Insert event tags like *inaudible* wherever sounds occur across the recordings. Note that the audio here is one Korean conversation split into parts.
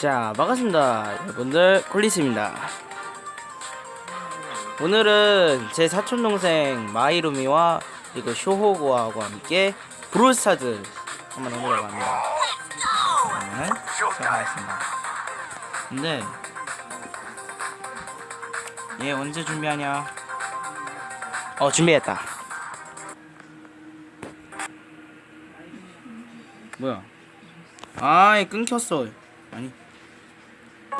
자, 반갑습니다. 여러분들, 콜리스입니다. 오늘은 제 사촌 동생 마이루미와 그리고 쇼호고하고 함께 브롤스타즈 한번 해보려고 합니다. 네, 시작하겠습니다. 근데 얘 언제 준비하냐? 어, 준비했다. 뭐야? 아이 끊겼어. 아니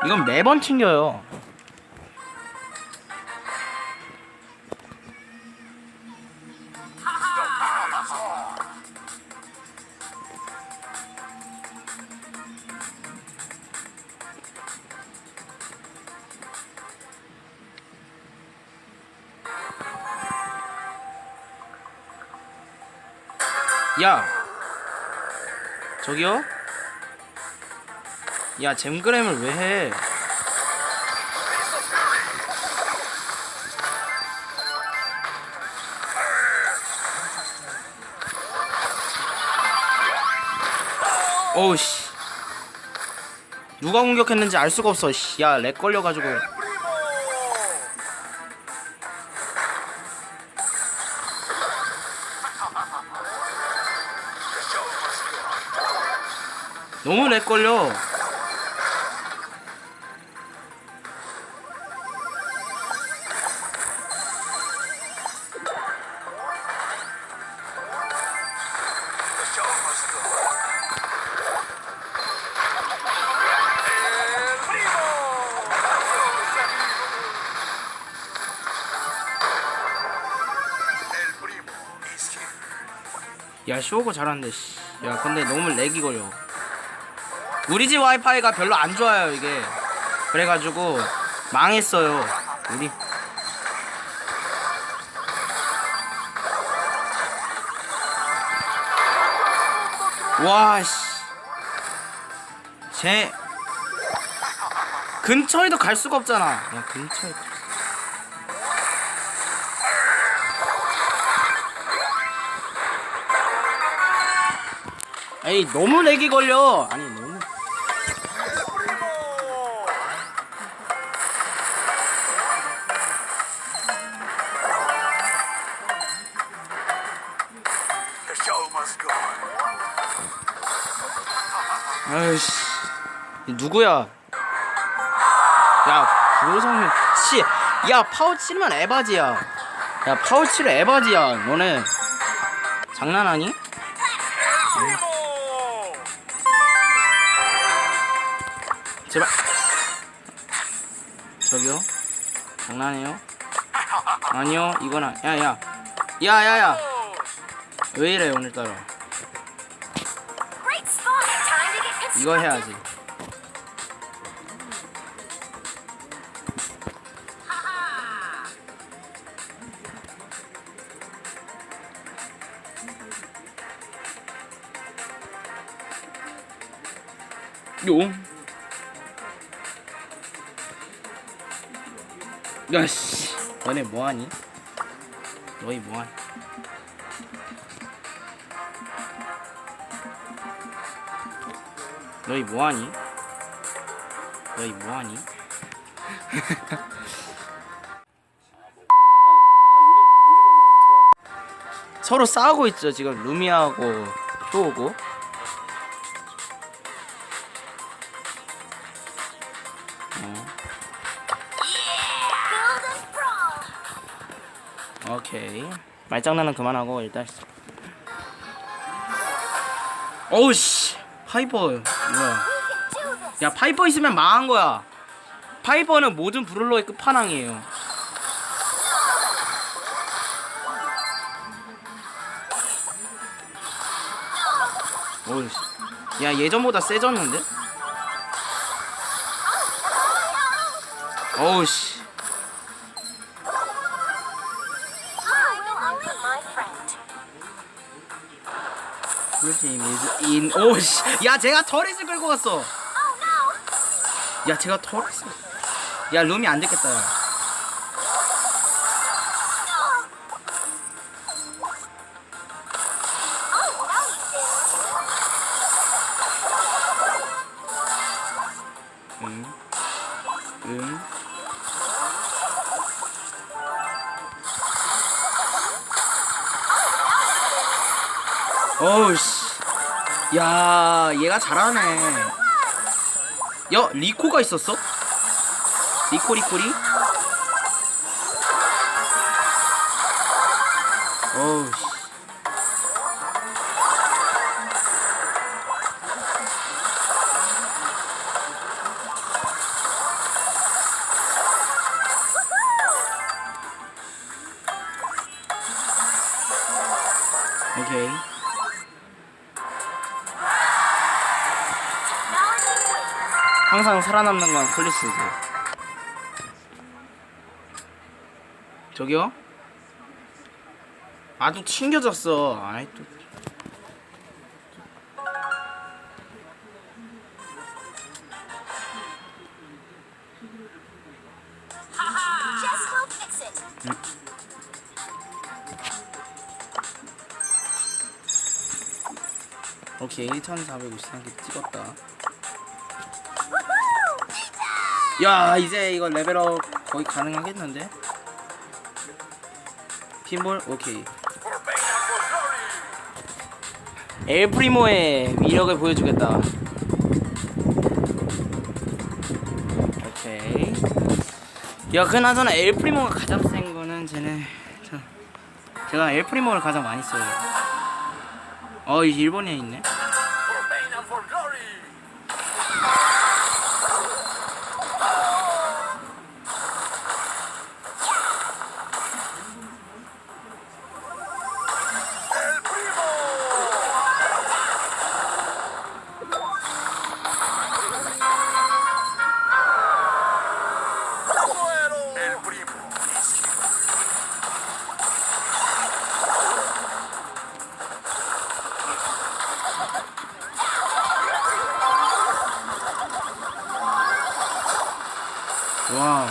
이건 매번 튕겨요. 야 저기요? 야 잼그램을 왜 해? 어우 씨. 누가 공격했는지 알 수가 없어 야렉 걸려가지고. 너무 렉 걸려 야 쇼고 잘하는데 씨. 야 근데 너무 렉이 걸려. 우리 집 와이파이가 별로 안 좋아요 이게. 그래가지고 망했어요 우리. 와씨. 제 근처에도 갈 수가 없잖아. 야 근처에 에이 너무 렉이 걸려 아니 너무. 아이씨 이 누구야 야 구로성님 씨야 파우치면 에바지야 야 파우치를 에바지야 너네 장난하니? Primo! 저기요? 장난해요? 아니요 이건 아 야야. 야야야. 왜 이래 오늘따라? 이거 해야지. 용 야씨 너네 뭐하니? 너희 뭐하니? 너희 뭐하니? 너희 뭐하니? *laughs* 서로 싸우고 있죠 지금 루미하고 쇼오고 오케이. 말장난은 그만하고 일단 어우씨. 파이퍼 뭐야. 야 파이퍼 있으면 망한 거야. 파이퍼는 모든 브롤러의 끝판왕이에요. 어우씨. 야 예전보다 세졌는데? 어우씨 꿀팀 is in 오씨 야 제가 터렛을 끌고 갔어 Oh. 야 제가 터렛을 야 룸이 안 됐겠다 야. 어우 씨. 야, 얘가 잘하네. 야, 리코가 있었어? 리코 리코리? 어우 씨. 오케이. 항상 살아남는 건 클리스지. 저기요? 아주 튕겨졌어. 아이 또. It. 오케이 1453개 찍었다. 야 이제 이거 레벨업 거의 가능하겠는데? 핀볼 오케이. 엘프리모의 위력을 보여주겠다. 오케이. 야, 그나저나 엘프리모가 가장 센 거는 쟤네. 저, 제가 엘프리모를 가장 많이 써요. 어, 이 일본에 있네. 와우.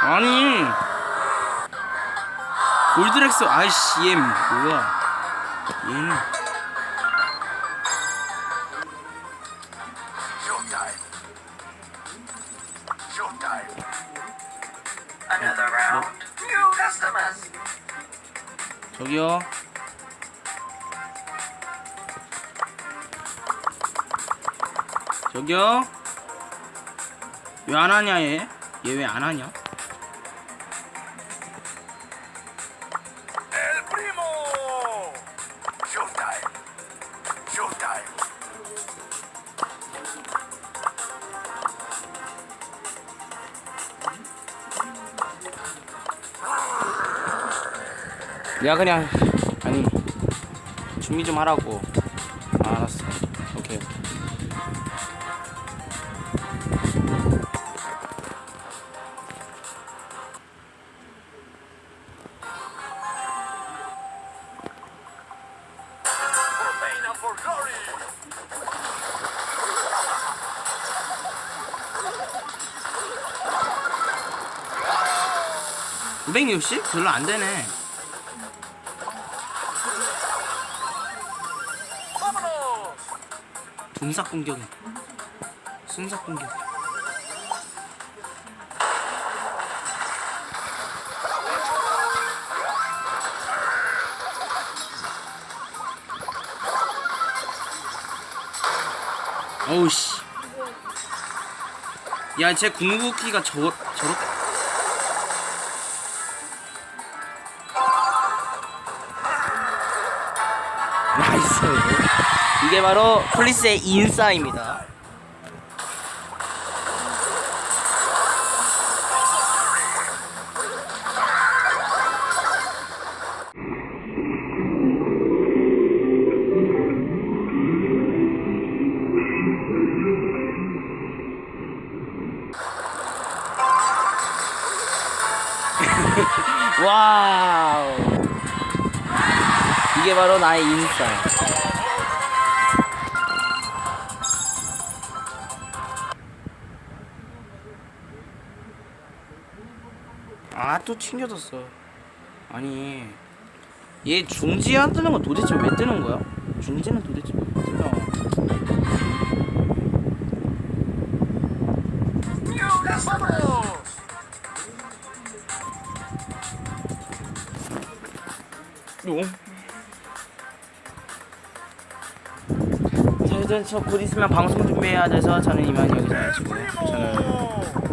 아니 골드렉스 아이씨 얘 뭐야 얘는. Another round. 저기요 저기요 왜 안 하냐 얘? 얘 왜 안 하냐? 내가 그냥 아니 준비 좀 하라고 아, 알았어 오케이. 560? 별로 안 되네 둠삭 공격이 순삭 공격 어우 씨. 야, 쟤 궁극기가 저 저렇게 이게 바로 폴리스의 인싸입니다. *laughs* 와우. 이게 바로 나의 인싸. 또 튕겨졌어 아니 얘 중지 안 뜨는 건 도대체 왜 뜨는 거야? 중지는 도대체 왜 뜨냐 자, 일단 저 곧 있으면 방송 준비해야 돼서 저는 이만 여기서 마치고요. 저는